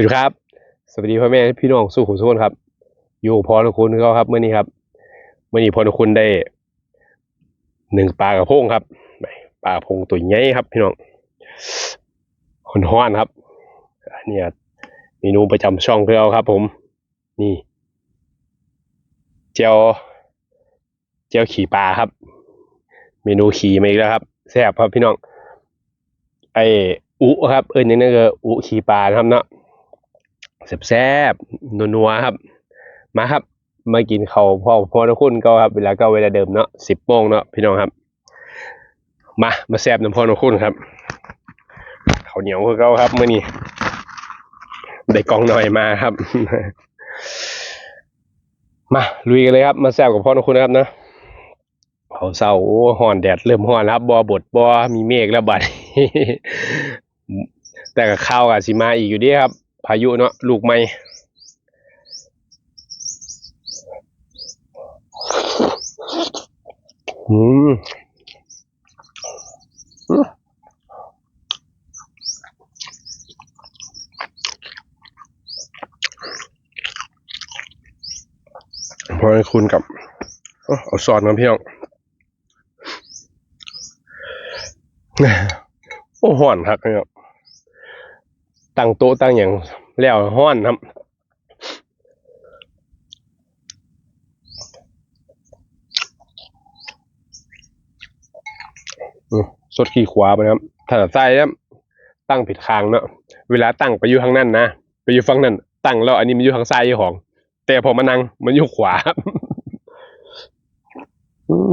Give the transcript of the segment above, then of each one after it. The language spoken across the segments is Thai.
วัสดีครับ สวัสดีพ่อแม่พี่น้องสู้ขุนสุขนครับ อยู่พรคุณเขาครับเมื่อนี้ครับเมื่อนี้พรคุณได้หนึ่งปลากระพงครับปลากระพงตัวใหญ่ครับ พี่น้องคนห้อนครับเนี่ยเมนูประจำช่องเอาครับ ผม นี่เจียวเจียวขี่ปลาครับ เมนูขี่มาอีกแล้วครับแซ่บครับพี่น้องไออุครับ เอิญยังนั่นก็อุขี่ปลาครับเนาะ แซ่บๆนัวๆครับ มาครับ มากินเขาวพ่อพ่อทุกคนก็ครับเวลาก็เวลาเดิมเนาะสิบโมงเนาะพี่น้องครับ มามาแซ่บน้ำพ่อทุกคนครับข้าวเหนียวคือเก่าครับเมื้อนี้ได้กองหน่อยมาครับ มาลุยกันเลยครับ มาแซ่บกับพ่อทุกคนนะครับนะเขาเศร้าโอ้ห่อนแดดเริ่มห่อนครับบอบดบอมีเมฆแล้วบัดแต่กับข้าวกับสิมาอีกอยู่ดีครับ พายุเนาะลูกไม่อืมพอให้คุณกับเอาเอาซอนกันพี่น้องโอ้ห่อนครับพี่น้อง ตั้งโต๊ะตั้งอย่างแล้วห้อนครับสดขี่ขวาไปนะครับถ้าใส่เนี่ยตั้งผิดคางเนาะเวลาตั้งไปอยู่ทางนั้นนะไปอยู่ฝั่งนั้นตั้งแล้วอันนี้มันอยู่ทางซ้ายของ แต่พอมานั่งมันอยู่ขวาครับอืม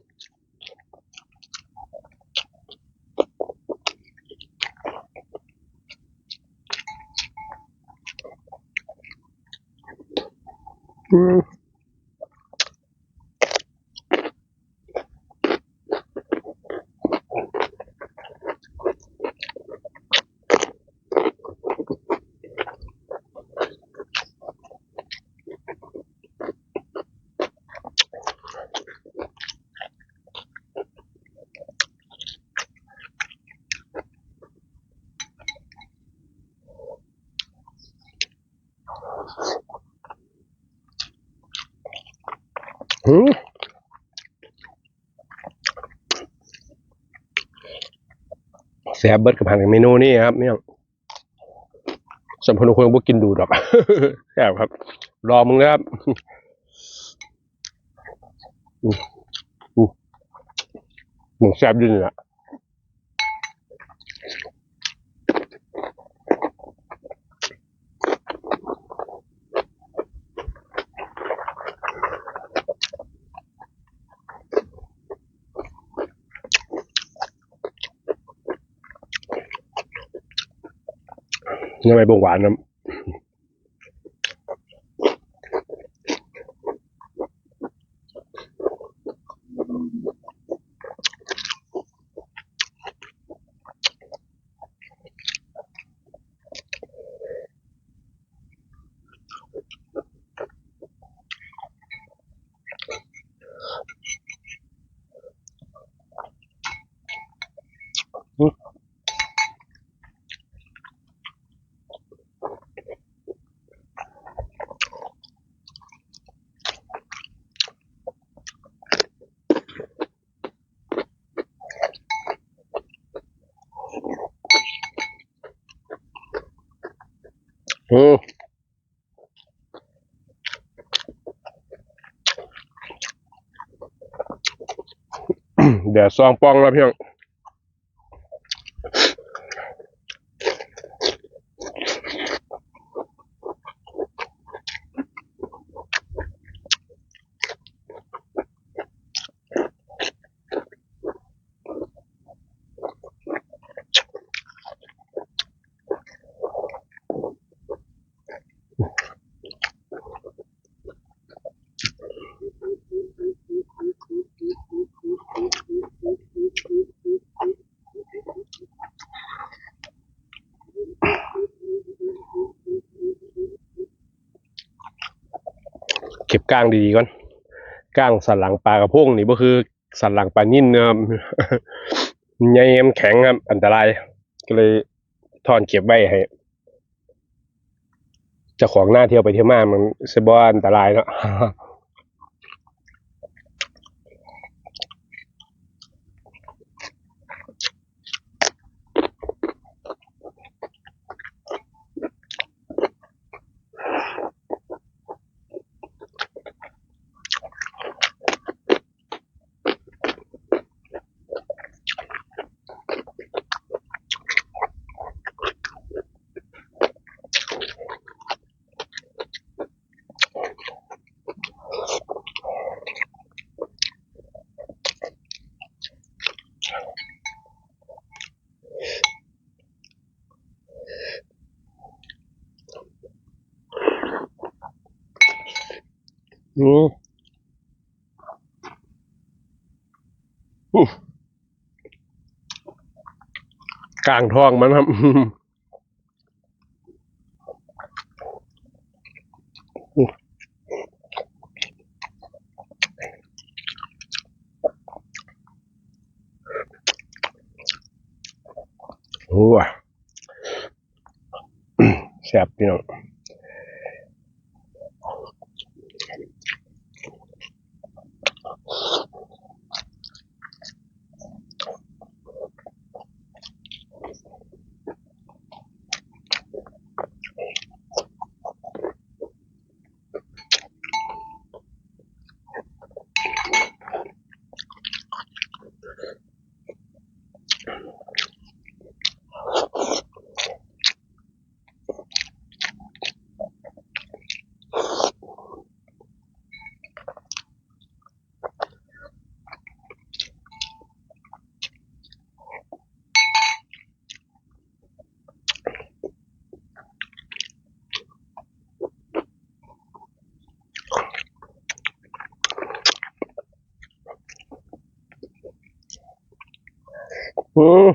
แซ่บเบิดกับหันกับเมนูนี่ครับเนี่ยสมพนุคนพวกกินดูดอกแซ่บครับ รอมึงนะครับอืมอืมหมูแซ่บด้วยนี่แหละ ยังไม่บงหวานนะ อืมเดี๋ยวซองปองแล้วพี่น้อง ก้างดีๆก่อนก้างสันหลังปลากระพงนี่ก็คือสันหลังปลานิ่นนะครับใหญ่แข็งครับ อันตราย ก็เลยทอนเก็บไว้ให้เจ้าของหน้าเที่ยวไปเที่ยวมามันเสบอันตรายเนาะ รู้กลางท้องมันครับโอ้แซ่บพี่น้อง อืม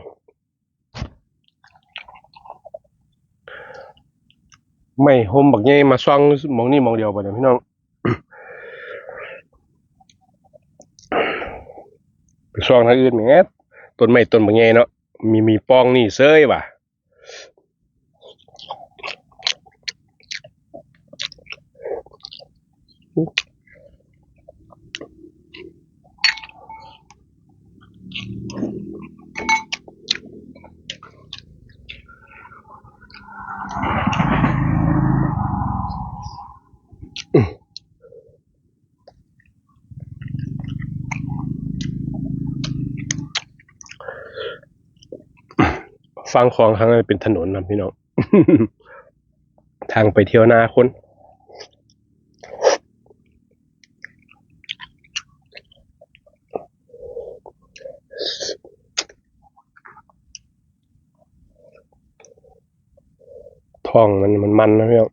ไม่โฮมบักใหญ่มาซ่องมองนี่มองเดียวป่ะเนี่ยพี่น้องไปซ่องทางอื่นแหมต้นไม้ต้นบักใหญ่เนาะมีมีปองนี่เซ้ยว่ะ ฟังคลองทางนั้นเป็นถนนนะพี่น้องทางไปเที่ยวนาคนท้องมันมันมันนะพี่น้อง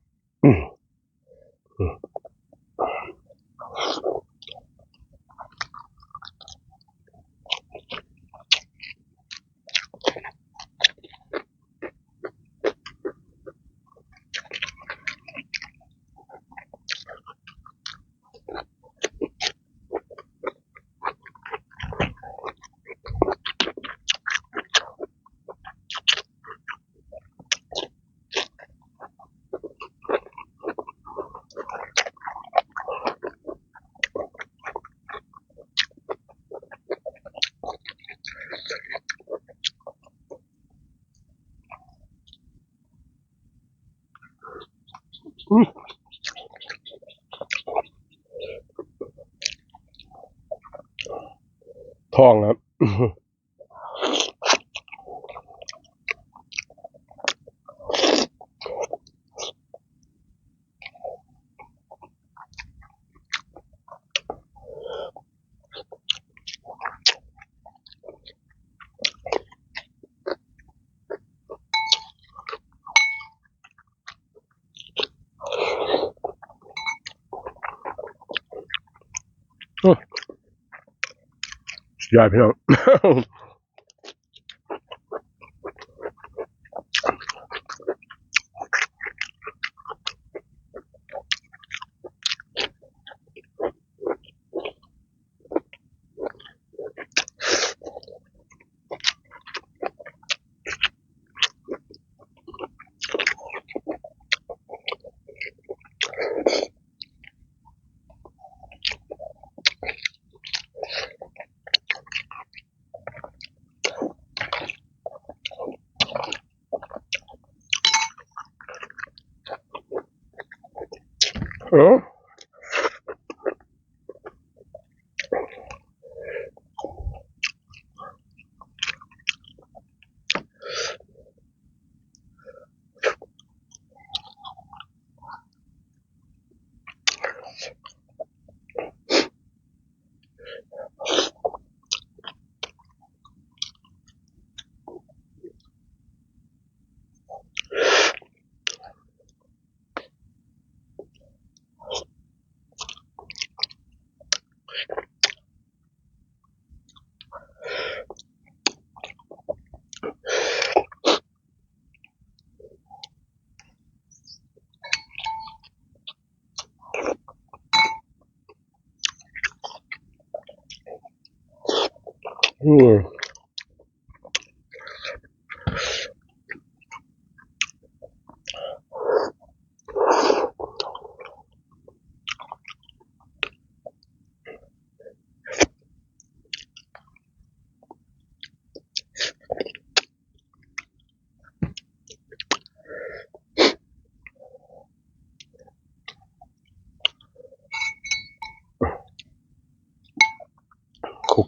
ทองครับ ยอด Huh? อืมขูก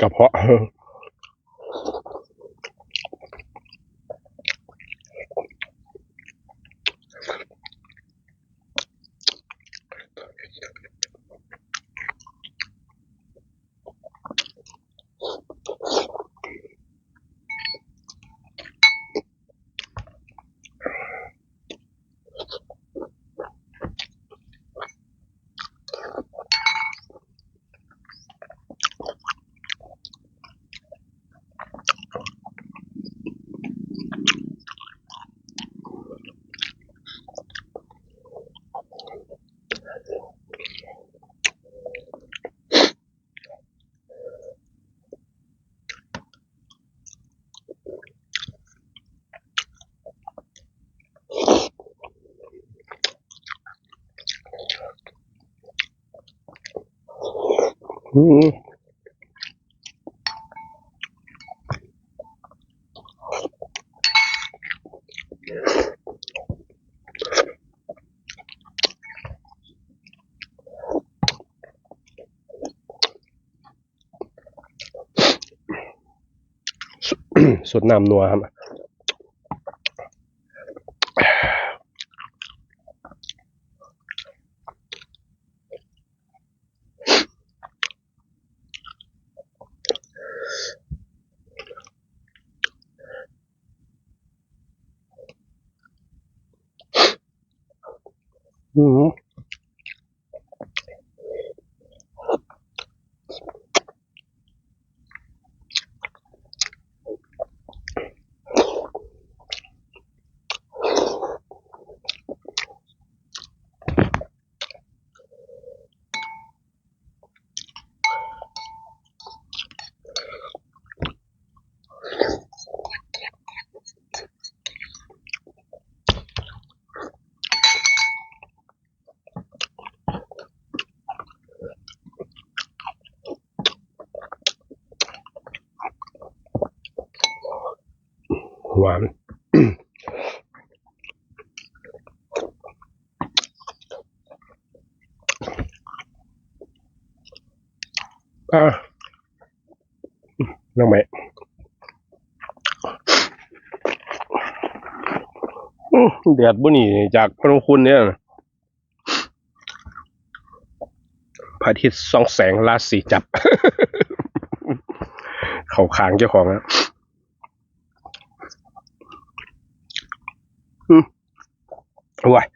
กระเพาะ อืมสดน้ำนัวครับ Mm-hmm. วานอะน้องใหม่อื้อเดือดบุนี่จากพระองคุณเนี่ยพระอาทิตย์ส่องแสงราศีจับ เขาขางเจ้าของนะอืมว้าย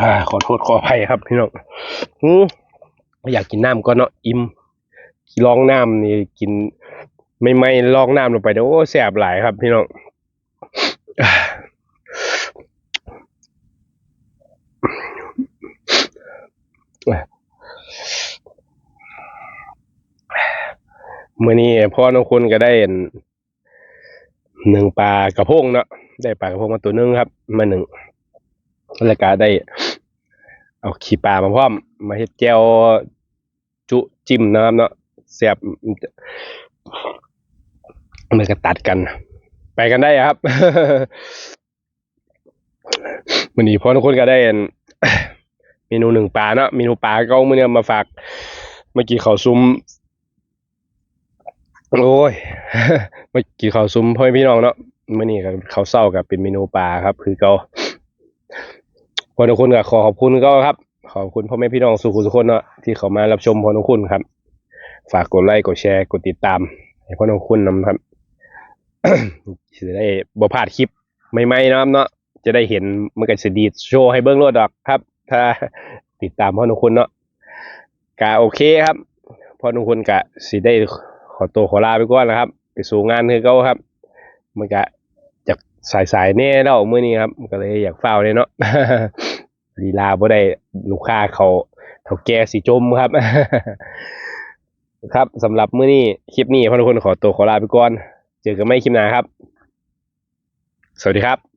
อ่า ขอโทษขออภัยครับพี่น้องอืมอยากกินน้ำก็เนาะอิ่มลองน้ำนี่กิน ไม่ไม่ลองน้ำลงไปเดี๋ยวโอ้แสบหลายครับ พี่น้องเมื่อนี้พ่อน้องคุณก็ได้หนึ่งปลากระพงเนาะได้ปลากระพงมาตัวหนึงครับ มาหนึ่งแล้วก็ได้ เอาขี้ปลามาพร้อม มาเฮ็ดแจวจุจิ้มนะครับเนาะแซ่บมันก็ตัดกัน ไปกันได้ครับวันนี้พอทุกคนก็ได้เมนูหนึ่งปลาเนาะเมนูปลาก็เอามื่อนี้มาฝากเมื่อกี้เขาซุ้มโอ้ยเมื่อกี้เขาซุ้มพ่อพี่น้องเนาะเมื่อนี้ก็เขาเศร้ากับเป็นเมนูปลาครับ คือเก็ พ่อทุกคนก็ขอขอบคุณก็ครับ ขอบคุณพ่อแม่พี่น้องสุขุทุคนเนาะที่เขามารับชมพ่อทุกคนครับ ฝากกดไลค์กดแชร์กดติดตามให้พ่อทุกคนนำครับจะได้บ่พลาดคลิปใหม่ๆนะครับเนาะจะได้เห็นมันก็สิดีโชว์ให้เบิ่งโลดดอกครับ ถ้าติดตามพ่อทุกคนเนาะกะโอเคครับพ่อทุกคนกะสิได้ขอตัวขอลาไปก่อนนะครับ ไปสู่งานคือเก่าครับมันก็ สายสายๆแน่แล้วมื้อนี้ครับก็เลยอยากเฝ้าเลยเนาะลีลาบ่ได้ลูกค้าเขาเท่าแก่สิจมครับ ครับสำหรับมื้อนี้คลิปนี้พ่อทุกคนขอตัวขอลาไปก่อน เจอกันใหม่คลิปหน้าครับ สวัสดีครับ